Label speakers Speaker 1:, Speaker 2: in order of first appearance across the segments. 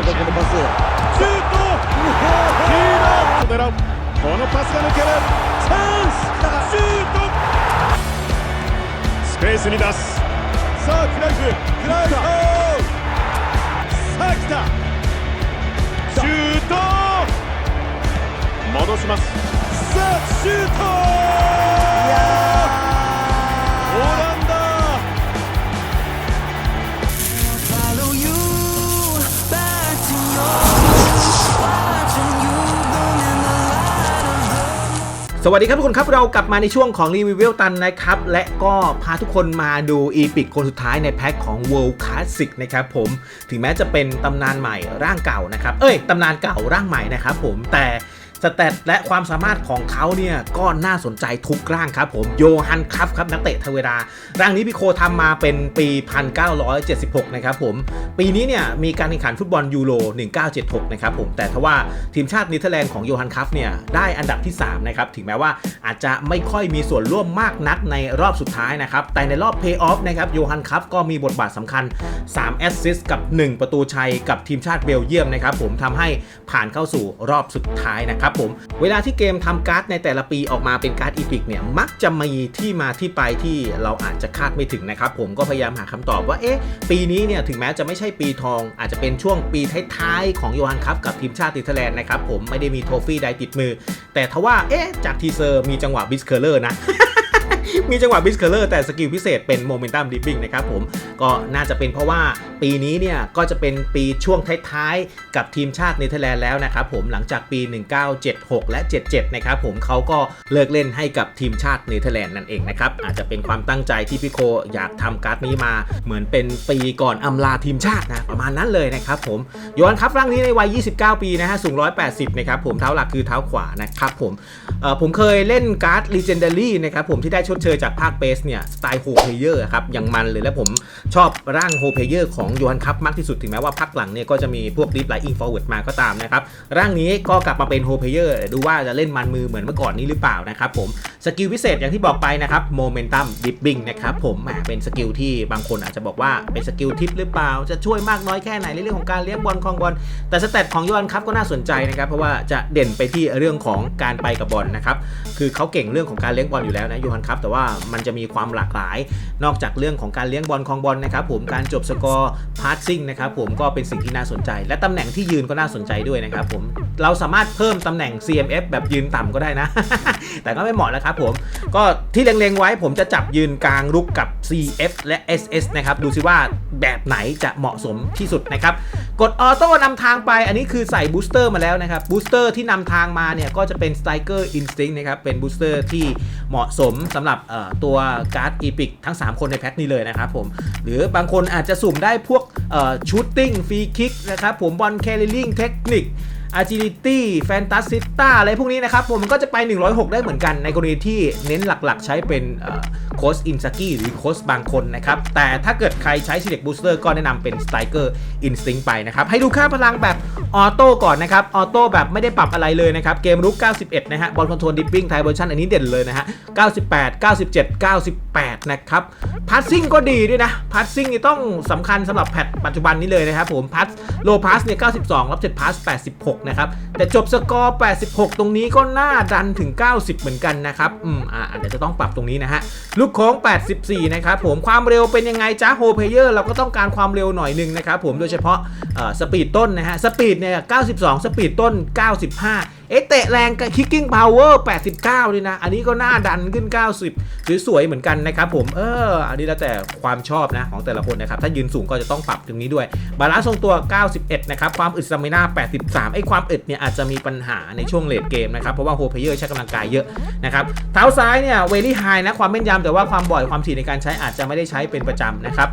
Speaker 1: ここのパス
Speaker 2: シュート。キーラー狙うこのパスが抜けるチャンスシュート。スペースに出すさあクライフクライフさあ来たシュート。戻します
Speaker 3: สวัสดีครับทุกคนครับเรากลับมาในช่วงของรีวิวเวลตันนะครับ และก็พาทุกคนมาดูอีพิกคนสุดท้ายในแพ็คของ World Classic นะครับผมถึงแม้จะเป็นตำนานใหม่ร่างเก่านะครับ เอ้ยตำนานเก่าร่างใหม่นะครับผมแต่ สเตตและความสามารถของเขาเนี่ยก็น่าสนใจทุกร่างครับผมโยฮันคัฟครับนักเตะทเวดา ร่างนี้พี่โคทำมาเป็นปี 1976 นะครับผม ปีนี้เนี่ยมีการแข่งขันฟุตบอลยูโร 1976 นะครับผม แต่ทว่าทีมชาติเนเธอร์แลนด์ของโยฮันคัฟเนี่ยได้อันดับที่ 3 นะครับ ถึงแม้ว่าอาจจะไม่ค่อยมีส่วนร่วมมากนักในรอบสุดท้ายนะครับ แต่ในรอบเพย์ออฟนะครับโยฮันคัฟก็มีบทบาทสำคัญ 3 แอสซิสต์กับ 1 ประตูชัยกับทีมชาติเบลเยียมนะครับผมทำให้ผ่านเข้าสู่รอบสุดท้ายนะครับผมเวลาที่เกมทำการ์ดในแต่ละปีออกมาเป็นการ์ดอีพิกเนี่ยมักจะมีที่มาที่ไปที่เราอาจจะคาดไม่ถึงนะครับผมก็พยายามหาคำตอบว่าเอ๊ะปีนี้เนี่ยถึงแม้จะไม่ใช่ปีทอง อาจจะเป็นช่วงปีท้ายๆของโยฮันครับกับทีมชาติเนเธอร์แลนด์นะครับผมไม่ได้มีโทฟี่ใดติดมือ แต่ทว่าเอ๊ะจากทีเซอร์มีจังหวะบิสเคอร์เลอร์นะ มีจังหวะบิสเคอร์เลอร์แต่สกิลพิเศษเป็นโมเมนตัมดิฟฟิงนะครับผมก็น่าจะเป็นเพราะว่าปีนี้เนี่ยก็จะเป็นปีช่วงท้ายๆ กับทีมชาติเนเธอร์แลนด์แล้วนะครับผมหลังจากปี 1976 และ 77 นะครับผมเขาก็เลิกเล่นให้กับทีมชาติเนเธอร์แลนด์นั่นเองนะครับอาจจะเป็นความตั้งใจที่พี่โคอยากทำการ์ดนี้มาเหมือนเป็นปีก่อนอำลาทีมชาตินะประมาณนั้นเลยนะครับผม โยนครับร่างนี้ในวัย 29 ปีนะฮะสูง 180 นะครับผมเท้าหลักคือเท้าขวานะครับผมผมเคยเล่นการ์ด Legendary นะครับผมที่ได้ชดเชยจากภาคเบสเนี่ยสไตล์โฮเพเยอร์ครับอย่างมันเลยและผมชอบร่างโฮเพเยอร์ของโยฮันคัพมากที่สุดถึงแม้ว่าภาคหลังเนี่ยก็จะมีพวก Deep Lying Forward มาก็ตามนะครับร่างนี้ก็กลับมาเป็นโฮเพเยอร์ดูว่าจะเล่นมันมือเหมือนเมื่อก่อนนี้หรือเปล่านะครับผมสกิลพิเศษอย่างที่บอกไปนะครับ Momentum Dipping นะครับผมแหมเป็นสกิลที่บางคนอาจจะบอกว่าเป็นสกิลทิปหรือเปล่าจะช่วยมากน้อยแค่ไหนในเรื่องของการเลี้ยงบอลครองบอล แต่สเตตของยฮันคัพก็น่าสนใจนะครับ เพราะว่าจะเด่นไปที่เรื่องของการไปกับบอลนะครับ คือเขาเก่งเรื่องของการเลี้ยงบอลอยู่แล้วนะยฮันคัพแต่ว่ามันจะมีความหลากหลาย นอกจากเรื่องของการเลี้ยงบอลคองบอลนะครับผม การจบสกอร์พาสซิ่งนะครับผม ก็เป็นสิ่งที่น่าสนใจ และตำแหน่งที่ยืนก็น่าสนใจด้วยนะครับผม เราสามารถเพิ่มตำแหน่ง CMF แบบยืนต่ำก็ได้นะ แต่ก็ไม่เหมาะแล้วครับผม ก็ที่เล็งๆไว้ผมจะจับยืนกลางรุกกับ CF และ SS นะครับ ดูซิว่าแบบไหนจะเหมาะสมที่สุดนะครับ กดออโต้นำทางไป อันนี้คือใส่บูสเตอร์มาแล้วนะครับบูสเตอร์ที่นำทางมาเนี่ยก็จะเป็น Striker Instinct นะครับ เป็นบูสเตอร์ที่เหมาะสมสำหรับตัวการ์ดอีพิกทั้ง 3 คนในแพ็คนี้เลยนะครับผม หรือบางคนอาจจะสุ่มได้พวกชูตติ้งฟรีคิกนะครับผมบอลแคริลิงเทคนิค agility fantasista อะไรพวกนี้นะครับผมมันก็จะไป 106 ได้เหมือนกันในกรณีที่เน้นหลักๆ ใช้เป็น โค้ชอินซากิหรือโค้ชบางคนนะครับ แต่ถ้าเกิดใครใช้ select booster ก็แนะนำเป็น striker instinct ไปนะครับ ให้ดูค่าพลังแบบออโต้ก่อนนะครับ ออโต้แบบไม่ได้ปรับอะไรเลยนะครับ เกมรุก 91 นะฮะ บอลคอนโทรลดิปปิ้งไทยเวอร์ชันอันนี้เด่นเลยนะฮะ 98 97 98 นะครับพาสซิ่งก็ดีด้วยนะพาสซิ่งนี่ต้องสำคัญสำหรับแพทปัจจุบันนี้เลยนะครับผมพัสโลพาสเนี่ย 92 รับเจ็ดพาส86 นะครับ แต่จบสกอร์ 86 ตรงนี้ก็น่าดันถึง 90 เหมือนกันนะครับ อืม อ่าเดี๋ยวจะต้องปรับตรงนี้นะฮะลูกโค้ง 84 นะครับผมความเร็วเป็นยังไงจ้าโฮเพเยอร์เราก็ต้องการความเร็วหน่อยหนึ่งนะครับผมโดยเฉพาะสปีดต้นนะฮะสปีดเนี่ย92 สปีดต้น 95 เอ๊ะเตะแรงกับ kicking power 89ด้วยนะ อันนี้ก็น่าดันขึ้น 90สวยๆเหมือนกันนะครับผม เออ อันนี้แล้วแต่ความชอบนะของแต่ละคนนะครับ ถ้ายืนสูงก็จะต้องปรับตรงนี้ด้วย บาลานซ์ทรงตัว 91 นะครับ ความอึดสมินา83 ไอ้ความอึดเนี่ยอาจจะมีปัญหาในช่วงเลดเกมนะครับ เพราะว่าโฮเพเยอร์ใช้กำลังกายเยอะนะครับ เท้าซ้ายเนี่ยเวลี่ไฮนะ ความแม่นยำแต่ว่าความบ่อยความถี่ในการใช้อาจจะไม่ได้ใช้เป็นประจำนะครับ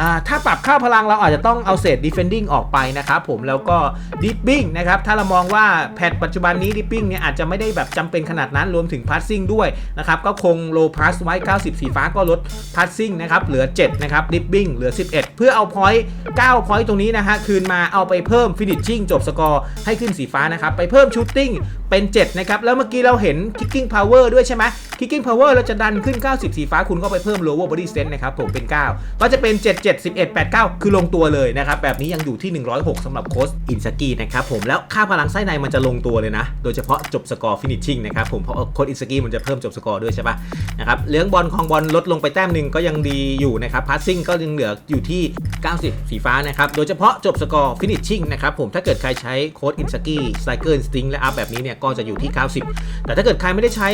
Speaker 3: อ่าถ้าปรับค่าพลังเราอาจจะต้องเอาเศษ defending ออกไปนะครับผมแล้วก็ dipping นะครับถ้าเรามองว่าแพทปัจจุบันนี้ดิปปิ้งเนี่ยอาจจะไม่ได้แบบจำเป็นขนาดนั้นรวมถึงพาสซิ่งด้วยนะครับก็คงโลพาสไว้ 90 สีฟ้าก็ลดพาสซิ่งนะครับเหลือ 7 นะครับดิปปิ้งเหลือ 11 เพื่อเอาพอยต์9พอยต์ตรงนี้นะฮะคืนมาเอาไปเพิ่มฟินิชชิ่งจบสกอร์ให้ขึ้นสีฟ้านะครับไปเพิ่มชูตติ้ง เป็น 7 นะครับ แล้วเมื่อกี้เราเห็น kicking power ด้วยใช่ไหม kicking power เราจะดันขึ้น 90 สีฟ้าคุณก็ไปเพิ่ม lower body strength นะครับผมเป็น 9 ก็จะเป็น 7 7 11 8 9 คือลงตัวเลยนะครับ แบบนี้ยังอยู่ที่ 106สำหรับโค้ชอินสกีนะครับผมแล้วค่าพลังไส้ในมันจะลงตัวเลยนะ โดยเฉพาะจบสกอร์ finishing นะครับผมเพราะโค้ชอินสกีมันจะเพิ่มจบสกอร์ด้วยใช่ปะนะครับเลี้ยงบอลของบอลลดลงไปแต้มหนึ่งก็ยังดีอยู่นะครับ passing ก็ยังเหลืออยู่ที่ 90 สีฟ้านะครับโดยเฉพาะจบสกอร์ finishing นะครับผมถ้าเกิดใครใช้โค้ดอินสกีไซเคิลสติงและอัพแบบนี้เนี่ยก็จะอยู่ที่ 90 แต่ถ้าเกิดใครไม่ได้ใช้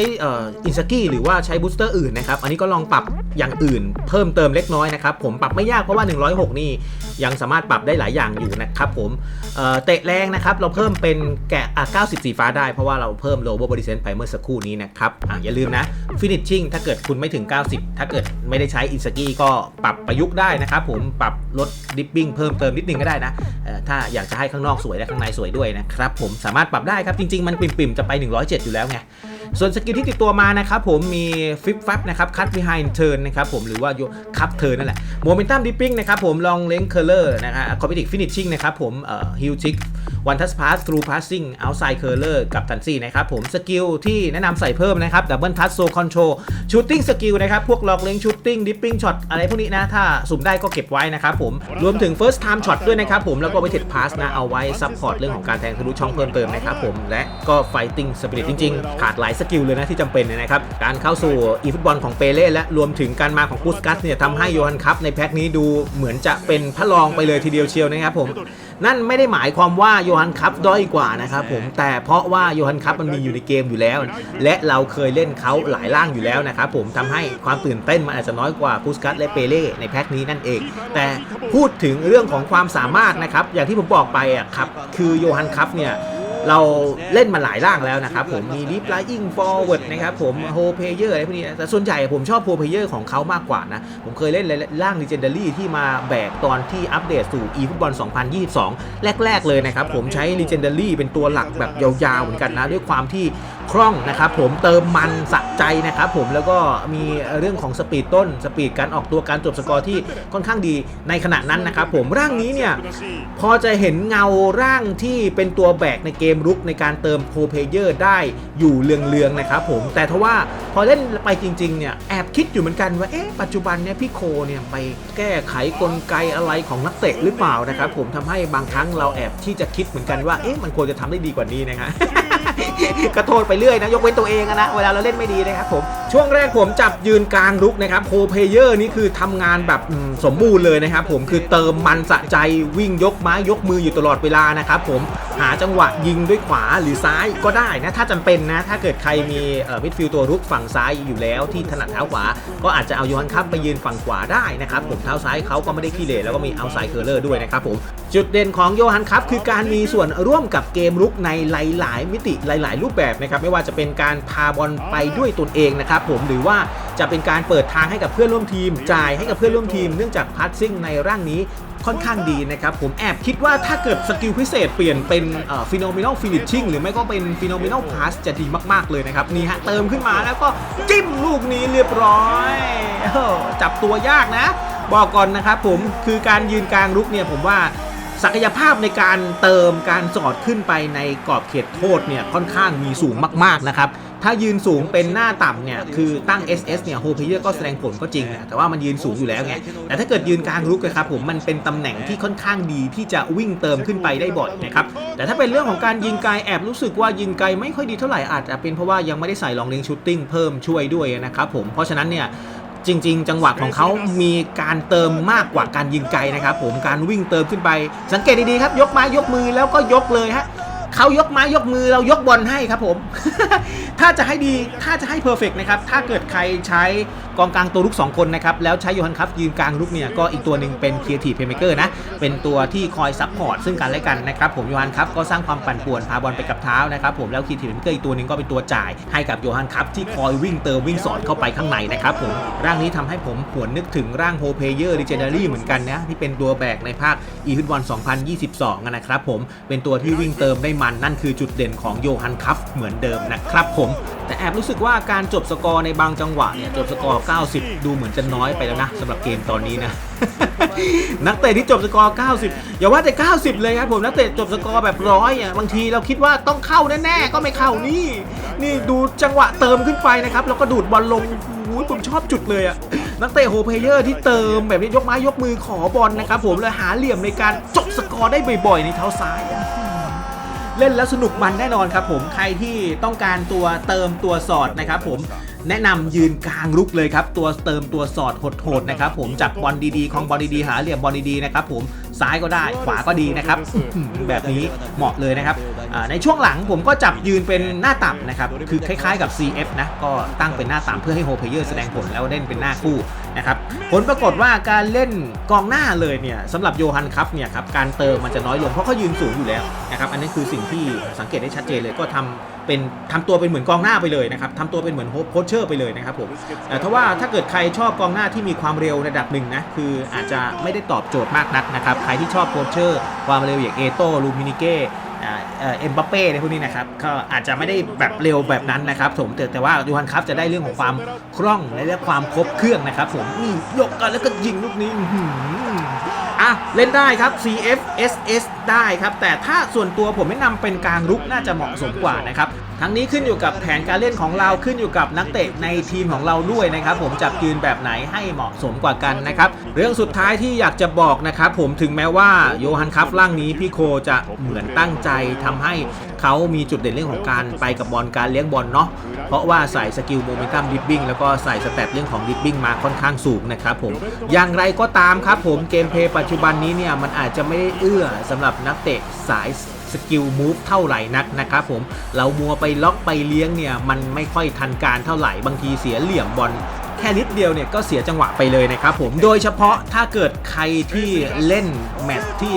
Speaker 3: อินสกี้หรือว่าใช้บูสเตอร์อื่นนะครับอันนี้ก็ลองปรับอย่างอื่นเพิ่มเติมเล็กน้อยนะครับผมปรับไม่ยากเพราะว่า 106 นี่ยังสามารถปรับได้หลายอย่างอยู่นะครับผมเเตะแรงนะครับเราเพิ่มเป็นแกะ90 สีฟ้าได้เพราะว่าเราเพิ่ม lower body sense ไปเมื่อสักครู่นี้นะครับออย่าลืมนะ finishing ถ้าเกิดคุณไม่ถึง 90 ถ้าเกิดไม่ได้ใช้อินสกี้ก็ปรับประยุกต์ได้นะครับผมปรับลดดิปปิ้งเพิ่มเติมนิดนึงก็ได้นะถ้าอยากจะให้ข้างนอกสวยและข้างในสวยด้วยนะครับผมสามารถปรับได้ครับจริงๆมันปิ่มจะไป 107 อยู่แล้วไง ส่วนสกิลที่ติดตัวมานะครับผมมีฟิปฟับนะครับคัต behind turn นะครับผมหรือว่าโยคับเทิร์นนั่นแหละโมเมนตัมดิปปิ้งนะครับผมลองเลงเคอร์เลอร์นะฮะคอมพิวติกฟินิชชิ่งนะครับผมเอ่อฮิลชิกวันทัสพาสทรูพาสซิ่งเอาไซเคอร์เลอร์กับทันซี่นะครับผมสกิลที่แนะนำใส่เพิ่มนะครับดับเบิลทัสโซคอนโทรชูตติ้งสกิลนะครับพวกล็อกเลงชูตติ้งดิปปิ้งช็อตอะไรพวกนี้นะถ้าสุ่มได้ก็เก็บไว้นะครับผมรวมถึง first time shot ด้วยนะครับผมแล้วก็ weighted pass นะเอาไว้ซัพพอร์ตเรื่องของการแทงทะลุช่องเพิ่มเติมนะครับผมและก็ fighting spirit จริงๆขาดหลายสกิลเลยนะที่จำเป็นนะครับ การเข้าสู่อีฟุตบอลของเปเล่และรวมถึงการมาของปุสกัสเนี่ยทำให้โยฮันคัพในแพ็คนี้ดูเหมือนจะเป็นพระรองไปเลยทีเดียวเชียวนะครับผมนั่นไม่ได้หมายความว่าโยฮันคัพด้อยกว่านะครับผมแต่เพราะว่าโยฮันคัพมันมีอยู่ในเกมอยู่แล้ว และเราเคยเล่นเขาหลายล่างอยู่แล้วนะครับผมทำให้ความตื่นเต้นมันอาจจะน้อยกว่าปุสกัสและเปเล่ในแพ็คนี้นั่นเอง แต่พูดถึงเรื่องของความสามารถนะครับอย่างที่ผมบอกไปอะครับคือโยฮันคัพเนี่ย เราเล่นมาหลายร่างแล้วนะครับผมมีดิฟไล
Speaker 4: อิงฟอร์เวิร์ด
Speaker 3: นะครับผมโฮเพเยอร์อะไรพวกนี้แต่ส่วนใหญ่ผมชอบโฮเพเยอร์ของเขามากกว่านะ ผมเคยเล่นร่างลีเจนดารี่ที่มาแบกตอนที่อัปเดตสู่อีฟุตบอล2022 แรก ๆ เลยนะครับผมใช้ลีเจนดารี่เป็นตัวหลักแบบยาวๆเหมือนกันนะ ด้วยความที่ คล่องนะครับผมเติมมันสะใจนะครับผมแล้วก็มีเรื่องของสปีดต้นสปีดการออกตัวการจบสกอร์ที่ค่อนข้างดีในขณะนั้นนะครับผมร่างนี้เนี่ยพอจะเห็นเงาร่างที่เป็นตัวแบกในเกมรุกในการเติมโ r เพเยอร์ได้อยู่เลืองๆนะครับผมแต่ทว่าพอเล่นไปจริงๆเนี่ยแอบคิดอยู่เหมือนกันว่าเอ๊ะปัจจุบันเนี่ยพี่โคเนี่ยไปแก้ไขกลไกอะไรของนักเตะหรือเปล่านะครับผมทำให้บางครั้งเราแอบที่จะคิดเหมือนกันว่าเอ๊ะมันควรจะทำได้ดีกว่านี้นะฮะก็โทษไปเรื่อยนะยกเว้นตัวเองนะเวลาเราเล่นไม่ดีนะครับผมช่วงแรกผมจับยืนกลางรุกนะครับโคเพเยอร์นี่คือทำงานแบบสมบูรณ์เลยนะครับผมคือเติมมันสะใจวิ่งยกไม้ยกมืออยู่ตลอดเวลานะครับผมหาจังหวะยิงด้วยขวาหรือซ้ายก็ได้นะถ้าจำเป็นนะถ้าเกิดใครมีมิดฟิลด์ตัวรุกฝั่งซ้ายอยู่แล้วที่ถนัดเท้าขวา ก็อาจจะเอาโยฮันคัพไปยืนฝั่งขวาได้นะครับผมเท้าซ้ายเขาก็ไม่ได้ขี้เหร่แล้วก็มีเอาไซเคอร์เลอร์ด้วยนะครับผมจุดเด่นของโยฮันคัพคือการมีส่วนร่วมกับเกมรุกในหลาย ๆ มิติหลาย ๆ รูปแบบนะครับไม่ว่าจะเป็นการพาบอลไปด้วยตนเองนะครับผมหรือว่าจะเป็นการเปิดทางให้กับเพื่อนร่วมทีม จ่ายให้กับเพื่อนร่วมทีม เนื่องจากพาสซิ่งในร่างนี้ค่อนข้างดีนะครับ ผมแอบคิดว่าถ้าเกิดสกิลพิเศษเปลี่ยนเป็นฟิโนเมน a ลฟินิชชิ่งหรือไม่ก็เป็นฟิโนเมน a ลพาสจะดีมาก ๆ เลยนะครับ นี่ฮะ เติมขึ้นมาแล้วก็จิ้มลูกนี้เรียบร้อย จับตัวยากนะ บอกก่อนนะครับผมคือการยืนกลางรุกเนี่ยผมว่า ศักยภาพในการเติมการสอดขึ้นไปในกรอบเขตโทษเนี่ยค่อนข้างมีสูงมากๆนะครับถ้ายืนสูงเป็นหน้าต่ำเนี่ยคือตั้ง SS เนี่ยโฮเพเยอร์ก็แสดงผลก็จริง แต่ว่ามันยืนสูงอยู่แล้วไงแต่ถ้าเกิดยืนกลางรุกนะครับผมมันเป็นตำแหน่งที่ค่อนข้างดีที่จะวิ่งเติมขึ้นไปได้บ่อยนะครับแต่ถ้าเป็นเรื่องของการยิงไกลแอบรู้สึกว่ายิงไกลไม่ค่อยดีเท่าไหร่อาจจะเป็นเพราะว่ายังไม่ได้ใส่ลองเลงชูตติ้งเพิ่มช่วยด้วยนะครับผมเพราะฉะนั้นเนี่ย จริง ๆ จังหวะของเขามีการเติมมากกว่าการยิงไกลนะครับ ผมการวิ่งเติมขึ้นไป สังเกตดีๆครับ ยกไม้ยกมือแล้วก็ยกเลยฮะเขายกไม้ยกมือเรายกบอลให้ครับผม ถ้าจะให้ดีถ้าจะให้เพอร์เฟกนะครับ ถ้าเกิดใครใช้กองกลางตัวลุก 2 คนนะครับ แล้วใช้โยฮันคัฟยืนกลางลุกเนี่ย ก็อีกตัวหนึ่งเป็นเครีเอทีเพย์เมเกอร์นะ เป็นตัวที่คอยซัพพอร์ตซึ่งกันและกันนะครับผมโยฮันคัฟก็สร้างความปั่นป่วนพาบอลไปกับเท้านะครับผมแล้วเครีเอทีเพย์เมเกอร์อีกตัวหนึ่งก็เป็นตัวจ่ายให้กับโยฮันคัฟที่คอยวิ่งเติมวิ่งสอดเข้าไปข้างในนะครับผมร่างนี้ทำให้ผมหวนนึกถึงร่างโฮเพเยอร์ลิเจนดารี่เหมือนกันนะที่เป็นตัวแบกในภาคอีฟุตบอล2022นะครับผมเป็นตัวที่วิ่งเติมได้มันนั่นคือจุดเด่นของโยฮันคัฟเหมือนเดิมนะครับผมแต่แอบรู้สึกว่าการจบสกอร์ในบางจังหวะเนี่ยจบสกอร์ 90 ดูเหมือนจะน้อยไปแล้วนะสำหรับเกมตอนนี้นะ นักเตะที่จบสกอร์ 90 อย่าว่าแต่ 90 เลยครับผมนักเตะจบสกอร์แบบร้อยอะบางทีเราคิดว่าต้องเข้าแน่ๆก็ไม่เข้านี่ นี่ดูจังหวะเติมขึ้นไปนะครับแล้วก็ดูดบอลลงโอ้ยผมชอบจุดเลยอะนักเตะโฮเพเยอร์ที่เติมแบบนี้ยกไม้ยกมือขอบอลนะครับผมเลยหาเหลี่ยมในการจบสกอร์ได้บ่อยๆในเท้าซ้ายอะ เล่นแล้วสนุกมันแน่นอนครับผมใครที่ต้องการตัวเติมตัวสอดนะครับผมแนะนำยืนกลางลุกเลยครับตัวเติมตัวสอดโหดๆนะครับผมจากบอลดีๆของบอลดีๆหาเหลี่ยมบอลดีๆนะครับผมซ้ายก็ได้ขวาก็ดีนะครับแบบนี้เหมาะเลยนะครับ ในช่วงหลังผมก็จับยืนเป็นหน้าต่ำนะครับ คือคล้ายๆกับ CF นะ ก็ตั้งเป็นหน้าต่ำเพื่อให้โฮเพเยอร์แสดงผลแล้วเล่นเป็นหน้าคู่นะครับ ผลปรากฏว่าการเล่นกองหน้าเลยเนี่ยสำหรับโยฮันคัพเนี่ยครับการเติมมันจะน้อยลงเพราะเขายืนสูงอยู่แล้วนะครับอันนี้คือสิ่งที่สังเกตได้ชัดเจนเลยก็ทำเป็นทำตัวเป็นเหมือนกองหน้าไปเลยนะครับทำตัวเป็นเหมือนโพสเชอร์ไปเลยนะครับผมแต่ถ้าว่าถ้าเกิดใครชอบกองหน้าที่มีความเร็วระดับหนึ่งนะคืออาจจะไม่ได้ตอบโจทย์มากนักนะครับใครที่ชอบโพสเชอร์ ความเร็วอย่างเอโต้ลูมินิเก้ เอ็มบัปเป้ในพวกนี้นะครับก็อาจจะไม่ได้แบบเร็วแบบนั้นนะครับผมแต่แต่ว่ายูฮันครับจะได้เรื่องของความคล่องและเรื่องความครบเครื่องนะครับผมนี่ยกกันแล้วก็ยิงลูกนี้อะเล่นได้ครับ CF SS ได้ครับ แต่ถ้าส่วนตัวผมแนะนำเป็นกลางรุกน่าจะเหมาะสมกว่านะครับทั้งนี้ขึ้นอยู่กับแผนการเล่นของเราขึ้นอยู่กับนักเตะในทีมของเราด้วยนะครับ ผมจับยืนแบบไหนให้เหมาะสมกว่ากันนะครับเรื่องสุดท้ายที่อยากจะบอกนะครับผมถึงแม้ว่าโยฮันคัพร่างนี้พี่โคจะเหมือนตั้งใจทำให้เขามีจุดเด่นเรื่องของการไปกับบอลการเลี้ยงบอลเนาะเพราะว่าใส่สกิลโมเมนตัมดิฟบิ้งแล้วก็ใส่สเต็ปเรื่องของดิฟบิ้งมาค่อนข้างสูงนะครับผมอย่างไรก็ตามครับผมเกมเพย์ปัจจุบันนี้เนี่ยมันอาจจะไม่ได้เอื้อสำหรับนักเตะสายสกิลมูฟเท่าไหร่นักนะครับผมเรามัวไปล็อกไปเลี้ยงเนี่ยมันไม่ค่อยทันการเท่าไหร่บางทีเสียเหลี่ยมบอลแค่นิดเดียวเนี่ยก็เสียจังหวะไปเลยนะครับผมโดยเฉพาะถ้าเกิดใครที่เล่นแมตช์ที่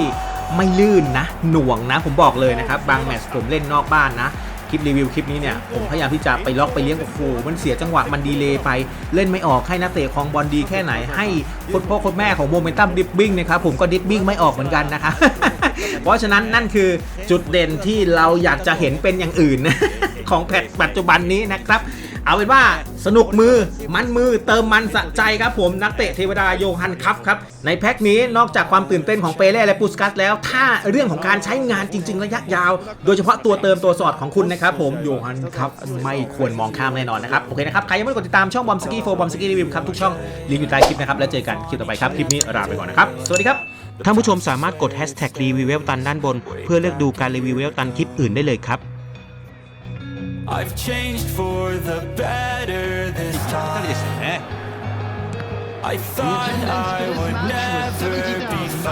Speaker 3: ไม่ลื่นนะ หน่วงนะ ผมบอกเลยนะครับ บางแมตช์ผมเล่นนอกบ้านนะคลิปรีวิวคลิปนี้เนี่ยผมพยายามที่จะไปล็อกไปเลี้ยงโอ้โหมันเสียจังหวะมันดีเลย์ไปเล่นไม่ออกให้นักเตะของบอลดีแค่ไหนให้คตรพ่อคตรแม่ของโมเมนตัมดิฟบิ้งนะครับผมก็ดิฟบิ้งไม่ออกเหมือนกันนะครับ เพราะฉะนั้นนั่นคือจุดเด่นที่เราอยากจะเห็นเป็นอย่างอื่น ของแพทปัจจุบันนี้นะครับ เอาเป็นว่าสนุกมือมันมือเติมมันสะใจครับผมนักเตะเทวดาโยฮันคัพครับ ในแพ็คนี้นอกจากความตื่นเต้นของเปเล่และปูสกัสแล้ว ถ้าเรื่องของการใช้งานจริง ๆ ระยะยาว โดยเฉพาะตัวเติมตัวสอดของคุณนะครับผมโยฮันคัพไม่ควรมองข้ามแน่นอนนะครับ โอเคนะครับ ใครยังไม่กดติดตามช่องบอมสกี้โฟบอมสกี้รีวิวครับทุกช่องลิงก์อยู่ใต้คลิปนะครับแล้วเจอกันคลิปต่อไปครับคลิปนี้ลาไปก่อนนะครับสวัสดีครับ ท่านผู้ชมสามารถกดแฮชแท็กรีวิวเวลตันด้านบน เพื่อเลือกดูการรีวิวเวลตันคลิปอื่นได้เลยครับ
Speaker 5: I've changed for the better this time. I thought I would never be
Speaker 2: さ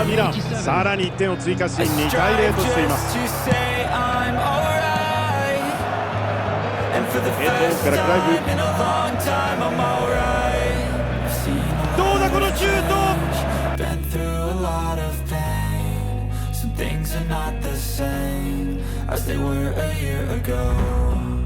Speaker 2: あ
Speaker 5: fine.
Speaker 2: ミランさらに1点を追加し
Speaker 5: I
Speaker 2: 2対
Speaker 5: strive
Speaker 2: 0としています
Speaker 5: just to say I'm alright. And for the
Speaker 2: ヘッドオフ
Speaker 5: first
Speaker 2: からクライ
Speaker 5: time in a long time, I'm alright. I've seen
Speaker 2: フどうだこのシュート
Speaker 5: Things are not the same as they were a year ago.